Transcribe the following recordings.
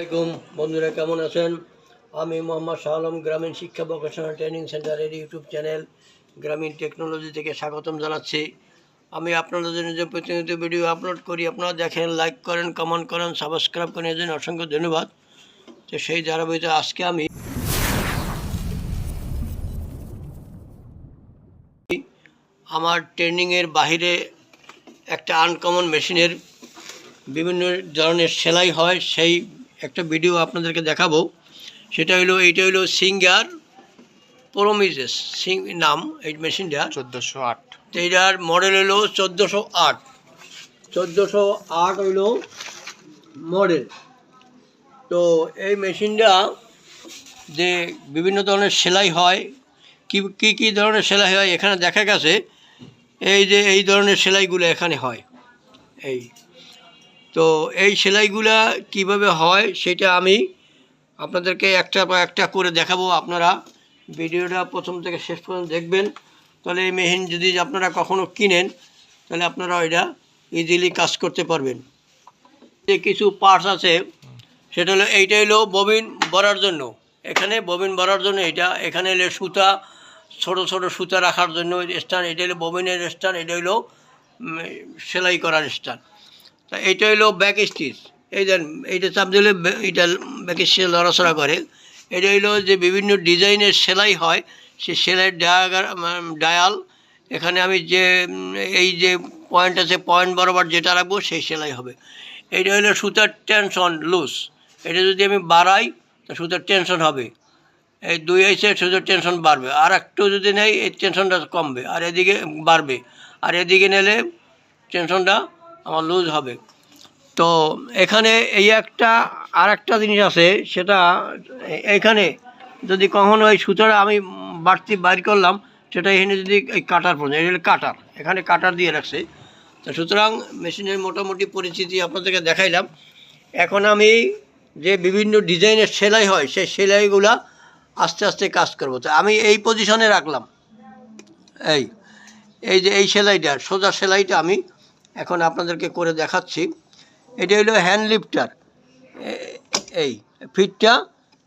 আসসালামাইকুম বন্ধুরা, কেমন আছেন? আমি মোহাম্মদ শাহ আলম গ্রামীণ শিক্ষা ভোকেশনাল ট্রেনিং সেন্টারের ইউটিউব চ্যানেল গ্রামীণ টেকনোলজি থেকে স্বাগতম জানাচ্ছি। আমি আপনাদের জন্য যে প্রতিনিয়ত ভিডিও আপলোড করি, আপনারা দেখেন লাইক করেন কমেন্ট করেন সাবস্ক্রাইব করেন জন্য অসংখ্য ধন্যবাদ। তো সেই ধারাবাহিকতা আজকে আমি আমার ট্রেনিংয়ের বাইরে একটা আনকমন মেশিনের বিভিন্ন ধরনের সেলাই হয়, সেই একটা ভিডিও আপনাদেরকে দেখাবো। সেটা হলো এইটা হলো সিঙ্গার প্রোমিজেস সিং নাম এই মেশিনটা চোদ্দোশো আট। এইটার মডেল হলো চোদ্দোশো আট। চোদ্দোশো আট হইল মডেল তো এই মেশিনটা যে বিভিন্ন ধরনের সেলাই হয় কি কী কী ধরনের সেলাই হয় এখানে দেখা গেছে এই যে এই ধরনের সেলাইগুলো এখানে হয়। এই তো এই সেলাইগুলা কীভাবে হয় সেটা আমি আপনাদেরকে একটা পর একটা করে দেখাবো আপনারা। ভিডিওটা প্রথম থেকে শেষ পর্যন্ত দেখবেন। তাহলে এই মেহিন যদি আপনারা কখনো কিনেন, তাহলে আপনারা ওইটা ইজিলি কাজ করতে পারবেন। যে কিছু পার্টস আছে, সেটা হলো এইটা হলো ববিন ভরার জন্য। এখানে ববিন ভরার জন্য এটা, এখানে হলো সুতা, ছোট ছোট সুতা রাখার জন্য স্ট্যান্ড এটা হলো ববিনের স্ট্যান্ড এটা হলো সেলাই করার স্ট্যান্ড তা এটা হলো ব্যাক স্টিচ এই দেন এইটা চাপ দিলে এইটা ব্যাক স্টিচ লড়াচড়া করে। এটা হলো যে বিভিন্ন ডিজাইনের সেলাই হয়, সে সেলাই ডায়াগ্রাম ডায়াল। এখানে আমি যে এই যে পয়েন্ট আছে পয়েন্ট বরাবর যেটা রাখব, সেই সেলাই হবে। এইটা হলো সুতার টেনশন লুজ এটা যদি আমি বাড়াই, তো সুতার টেনশন হবে। এই দুই আইসে সুতার টেনশন বাড়বে। আর একটু যদি নেই, এই টেনশনটা কমবে, আর এদিকে বাড়বে। আর এদিকে নিলে টেনশনটা আমার লুজ হবে। তো এখানে এই একটা আর একটা জিনিস আছে, সেটা এখানে যদি কখনো ওই সুতোটা আমি বাড়তি বাইর করলাম, সেটা এখানে যদি এই কাটার পর্যন্ত এটা কাটার, এখানে কাটার দিয়ে রাখছে। তো সুতরাং মেশিনের মোটামুটি পরিচিতি আপনাদেরকে দেখাইলাম। এখন আমি যে বিভিন্ন ডিজাইনের সেলাই হয়, সেই সেলাইগুলা আস্তে আস্তে কাজ করব। তো আমি এই পজিশনে রাখলাম। এই এই যে এই সেলাইটা, সোজা সেলাইটা আমি এখন আপনাদেরকে করে দেখাচ্ছি। এটা হলো হ্যান্ড লিফটার এই ফিটটা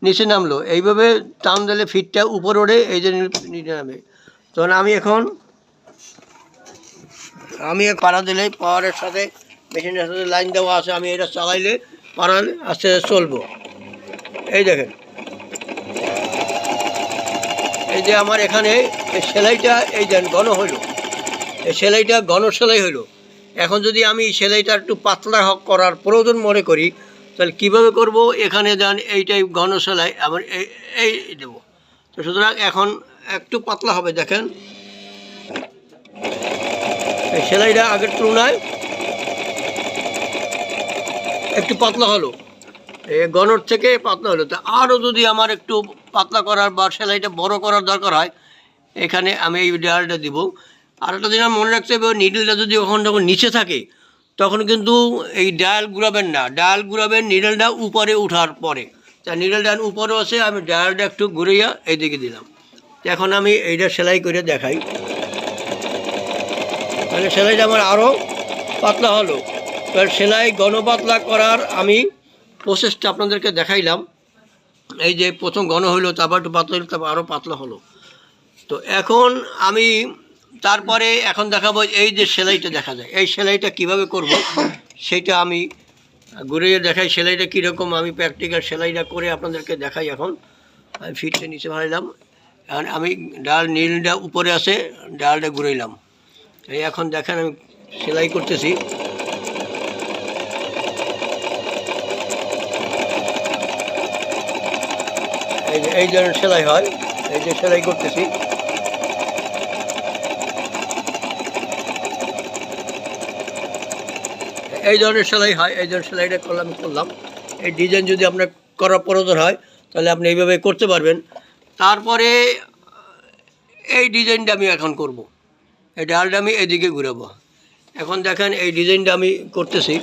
নিচে নামলো। এইভাবে টান দিলে ফিটটা উপর ওড়ে এই যে নিচে নামে। তখন আমি এখন, আমি পাড়া দিলে, পাওয়ারের সাথে, মেশিনের সাথে লাইন দেওয়া আছে, আমি এটা চালাইলে পাড়ালে আস্তে আস্তে চলবো। এই দেখেন। এই যে আমার এখানে সেলাইটা, এই দেন, ঘন হইল। এই সেলাইটা ঘন সেলাই হইল। এখন যদি আমি সেলাইটা একটু পাতলা হক করার প্রয়োজন মনে করি, তাহলে কীভাবে করব? এখানে যান এইটাই ঘন সেলাই, আবার এই এই দেবো। তো সুতরাং এখন একটু পাতলা হবে, দেখেন। এই সেলাইটা আগের তুলনায় একটু পাতলা হলো। এ গণর থেকে পাতলা হলো। তো আরও যদি আমার একটু পাতলা করার বা সেলাইটা বড় করার দরকার হয়, এখানে আমি এই ডায়ালটা দিব। আর একটা জিনিস মনে রাখতে হবে নিডেলটা যদি ওখানে যখন নিচে থাকে, তখন কিন্তু এই ডায়াল ঘুরাবেন না। ডায়াল ঘুরাবেন নিডেলটা উপরে উঠার পরে। তা নিডেলটা উপরে আছে, আমি ডায়ালটা একটু ঘুরিয়া এইদিকে দিলাম। এখন আমি এইটা সেলাই করে দেখাই। তাহলে সেলাইটা আমার আরও পাতলা হলো। এবার সেলাই ঘন পাতলা করার আমি প্রসেসটা আপনাদেরকে দেখাইলাম। এই যে প্রথম ঘন হইল, তারপর একটু পাতলা হলো তারপর আরও পাতলা হলো। তো এখন আমি তারপরে এখন দেখাবো এই যে সেলাইটা দেখা যায়। এই সেলাইটা কীভাবে করব, সেটা আমি ঘুরিয়ে দেখাই সেলাইটা কীরকম। আমি প্র্যাকটিক্যাল সেলাইটা করে আপনাদেরকে দেখাই এখন। আমি ফিটটা নিচে মারাইলাম এখন আমি ডাল নীলটা উপরে আছে, ডালটা ঘুরাইলাম। এই এখন দেখেন আমি সেলাই করতেছি। এই যে, এই ধরনের সেলাই হয়। এই যে সেলাই করতেছি। এই ধরনের সেলাই হয়, এই ধরনের সেলাইটা করলাম করলাম। এই ডিজাইন যদি আপনার করার প্রয়োজন হয়, তাহলে আপনি এইভাবে করতে পারবেন। তারপরে, এই ডিজাইনটা আমি এখন করব। এই ডালটা আমি এদিকে ঘুরাবো। এখন দেখেন, এই ডিজাইনটা আমি করতেছি।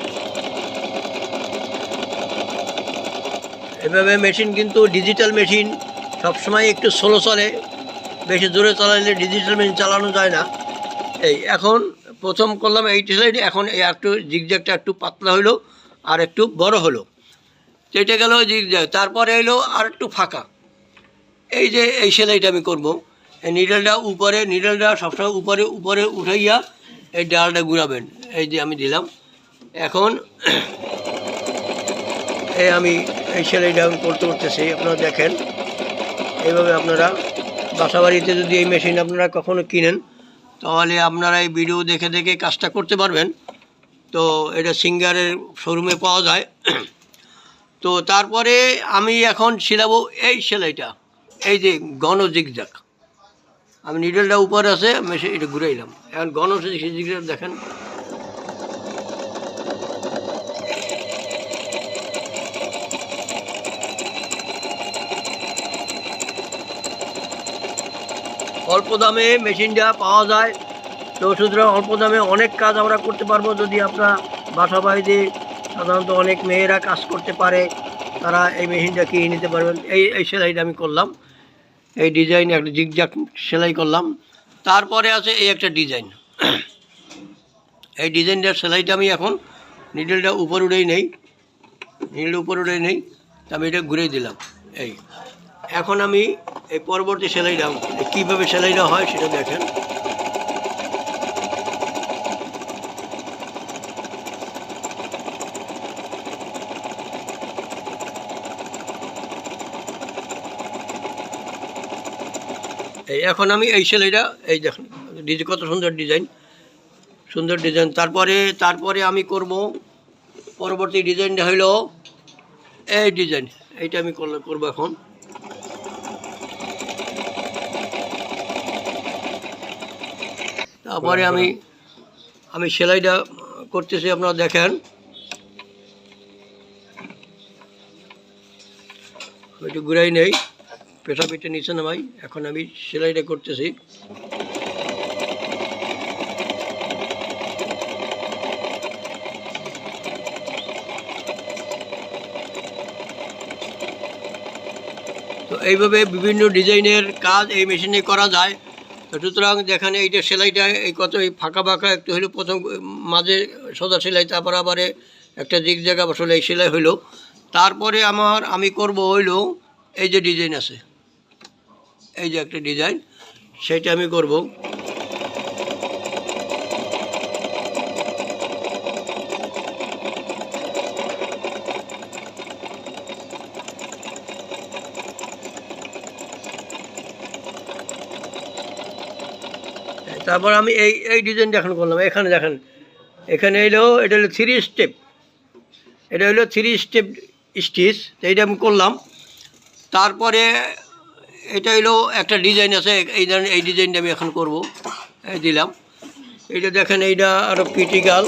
এভাবে মেশিন কিন্তু ডিজিটাল মেশিন সবসময় একটু স্লো চলে। বেশি জোরে চালালে ডিজিটাল মেশিন চালানো যায় না। এই এখন প্রথম করলাম এই সাইড এখন এই একটু জিগজ্যাগটা একটু পাতলা হলো আর একটু বড় হলো। এটা গেল জিগজ্যাগ, তারপরে এলো আর একটু ফাঁকা। এই যে এই সেলাইটা আমি করব। এই নিডলটা উপরে নিডলটা সবসময় উপরে উপরে উঠাইয়া এই ডালটা ঘুরাবেন এই যে আমি দিলাম। এখন এই আমি এই সেলাইটা আমি করতে করতেছি, আপনারা দেখেন। এইভাবে আপনারা বাসাবাড়িতে যদি এই মেশিন আপনারা কখনো কিনেন তাহলে আপনারা এই ভিডিও দেখে দেখে কাজটা করতে পারবেন। তো এটা সিঙ্গারের শোরুমে পাওয়া যায়। তো তারপরে আমি এখন সিলাবো এই সেলাইটা। এই যে গণ জিগজাক আমি নিডলটা উপরে আছে, আমি এটা ঘুরাইলাম। এখন গণ জিগজাক দেখেন। অল্প দামে মেশিনটা পাওয়া যায়। তো সুতরাং অল্প দামে অনেক কাজ আমরা করতে পারব যদি আপনার বাসা বাড়িতে সাধারণত অনেক মেয়েরা কাজ করতে পারে, তারা এই মেশিনটা কিনে নিতে পারবেন। এই এই সেলাইটা আমি করলাম। এই ডিজাইন একটা জিগজাক সেলাই করলাম। তারপরে আছে এই একটা ডিজাইন এই ডিজাইনটার সেলাইটা আমি এখন নিডলটা উপর উঠেই নেই। নিডলটা উপর উঠেই নেই। আমি এটা ঘুরে দিলাম। এই। এখন আমি এই পরবর্তী সেলাইটা কীভাবে সেলাইটা হয় সেটা দেখেন। এই এখন আমি এই সেলাইটা, এই দেখেন ডিজাইন কত সুন্দর ডিজাইন। সুন্দর ডিজাইন। তারপরে তারপরে আমি করব পরবর্তী ডিজাইনটা হইল এই ডিজাইন। এইটা আমি করব এখন। তারপরে আমি আমি সেলাইটা করতেছি, আপনারা দেখেন। আমি একটু ঘুরাই নেই পেটা পেটে নিচে নামাই, এখন আমি সেলাইটা করতেছি। তো এইভাবে বিভিন্ন ডিজাইনের কাজ এই মেশিনে করা যায়। সুতরাং যেখানে এইটা সেলাইটা, এই কত এই ফাঁকা ফাঁকা একটু হইল, প্রথম মাঝে সোজা সেলাই, তারপর আবার একটা দিক জায়গা বসলে এই সেলাই হইল। তারপরে আমার, আমি করব হইল, এই যে ডিজাইন আছে, এই যে একটা ডিজাইন, সেটা আমি করব। তারপর আমি এই এই ডিজাইনটা এখন করলাম। এখানে দেখেন, এখানে এলো এটা হলো থ্রি স্টেপ এটা হলো থ্রি স্টেপ স্টিচ এইটা আমি করলাম। তারপরে এটা হলো একটা ডিজাইন আছে, এই ধরনের, এই ডিজাইনটা আমি এখন করব। দিলাম। এইটা দেখেন, এইটা আরও ক্রিটিক্যাল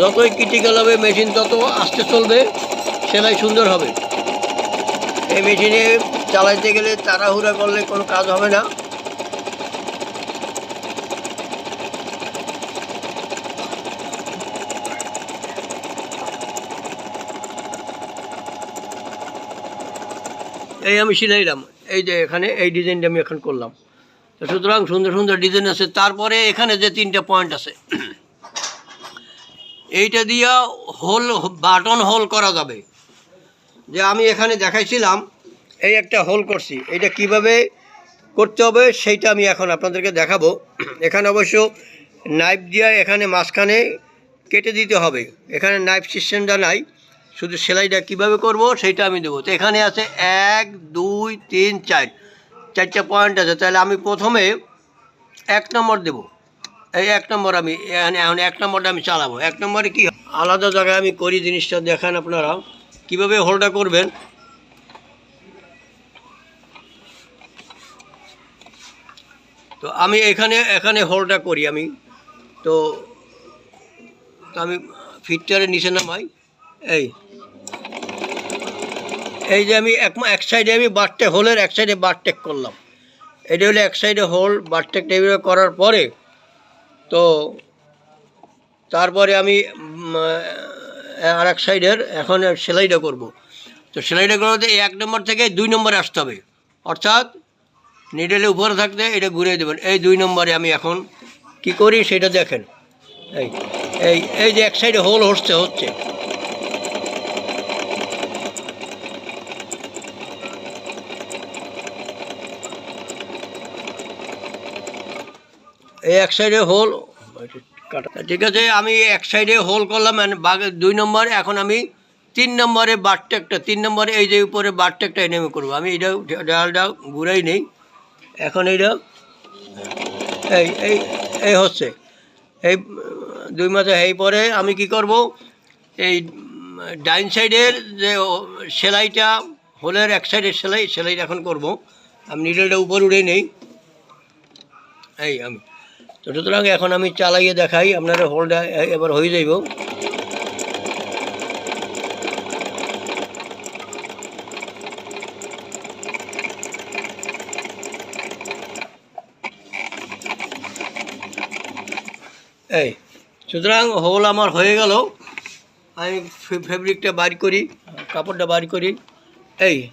যতই ক্রিটিক্যাল হবে মেশিন তত আস্তে চলবে, সেলাই সুন্দর হবে। এই মেশিনে চালাইতে গেলে তাড়াহুড়া করলে কোনো কাজ হবে না। এই আমি সিলাইলাম এই যে এখানে এই ডিজাইনটা আমি এখন করলাম। তো সুতরাং সুন্দর সুন্দর ডিজাইন আছে। তারপরে এখানে যে তিনটা পয়েন্ট আছে, এইটা দিয়া হোল বাটন হোল করা যাবে। যে আমি এখানে দেখাইছিলাম, এই একটা হোল করছি। এটা কীভাবে করতে হবে সেইটা আমি এখন আপনাদেরকে দেখাবো। এখানে অবশ্য নাইফ দিয়া এখানে মাঝখানে কেটে দিতে হবে। এখানে নাইফ সিস্টেমটা নাই। শুধু সেলাইটা কীভাবে করব সেইটা আমি দেবো। তো এখানে আছে এক, দুই, তিন, চার। চারটা পয়েন্ট আছে, তাহলে আমি প্রথমে এক নম্বর দেব। এই এক নম্বর আমি, এখানে এক নম্বরটা আমি চালাবো। এক নম্বরে কি আলাদা জায়গায় আমি করি জিনিসটা, দেখান আপনারা। কীভাবে হোলটা করবেন? তো আমি এখানে এখানে হোলটা করি আমি। তো তো আমি ফিটটারের নিচে নামাই। এই। এই যে আমি এক এক সাইডে আমি বারটেক হোলের এক সাইডে বারটেক করলাম। এটা হলো এক সাইডে হোল বারটেক টেবিল করার পরে তো তারপরে আমি আর এক সাইডের এখন সেলাইটা করব। তো সেলাইটা করতে এক নম্বর থেকে দুই নম্বরে আসতে হবে। অর্থাৎ নিডেলে উপরে থাকতে এটা ঘুরে দেবেন। এই দুই নম্বরে আমি এখন কি করি সেটা দেখেন। এই এই এই যে এক সাইডে হোল হচ্ছে হচ্ছে। এই এক সাইডে হোল। ঠিক আছে, আমি এক সাইডে হোল করলাম বাগে দুই নম্বরে, এখন আমি তিন নম্বরে বারটেকটা তিন নম্বরে এই যে উপরে বারটেকটা এনে আমি করব। আমি এটা ডালটা ঘুরাই নেই। এখন এইটা, এই এই এই হচ্ছে। এই, দুই মাসে এই পরে আমি কি করব? এই, ডাইন সাইডের যে সেলাইটা, হোলের এক সাইডের সেলাই, সেলাইটা এখন করব। আমি নিডলটা উপর উড়ে নেই। এই আমি। তো সুতরাং এখন আমি চালাইয়ে দেখাই, আপনারা হোলটা এ- এবার হয়ে যাইব। এই, সুতরাং হোল আমার হয়ে গেল। আমি ফেব্রিকটা বার করি, কাপড়টা বার করি। এই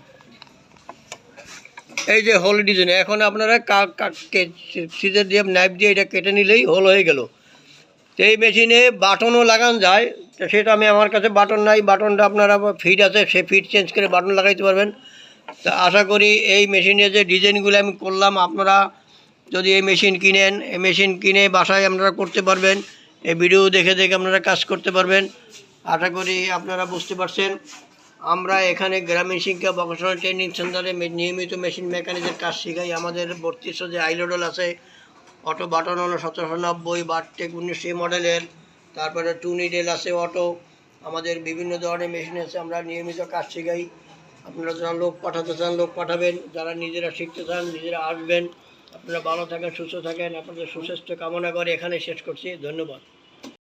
এই যে হোল ডিজাইন, এখন আপনারা সিজার দিয়ে, নাইফ দিয়ে এটা কেটে নিলেই হোল হয়ে গেল। এই মেশিনে বাটনও লাগান যায় তো সেটা আমি আমার কাছে বাটন নাই, বাটনটা আপনারা ফিট আছে, সে ফিট চেঞ্জ করে বাটন লাগাইতে পারবেন। তা আশা করি এই মেশিনে যে ডিজাইনগুলো আমি করলাম, আপনারা যদি এই মেশিন কিনেন, এই মেশিন কিনে বাসায় আপনারা করতে পারবেন, এই ভিডিও দেখে দেখে আপনারা কাজ করতে পারবেন। আশা করি আপনারা বুঝতে পারছেন। আমরা এখানে গ্রামীণ শিক্ষা ভোকেশনাল ট্রেনিং সেন্টারে নিয়মিত মেশিন মেকানিকের কাজ শেখাই। আমাদের বত্রিশশো যে আইলোডল আছে, অটো বাটন হলো সতেরোশো নব্বই, বারটেক উনিশশো মডেলের। তারপরে টু নিডেল আছে অটো। আমাদের বিভিন্ন ধরনের মেশিন আছে, আমরা নিয়মিত কাজ শেখাই। আপনারা যারা লোক পাঠাতে চান, লোক পাঠাবেন। যারা নিজেরা শিখতে চান, নিজেরা আসবেন। আপনারা ভালো থাকেন, সুস্থ থাকেন। আপনাদের সুস্বাস্থ্য কামনা করে এখানে শেষ করছি। ধন্যবাদ।